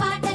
பாட்ட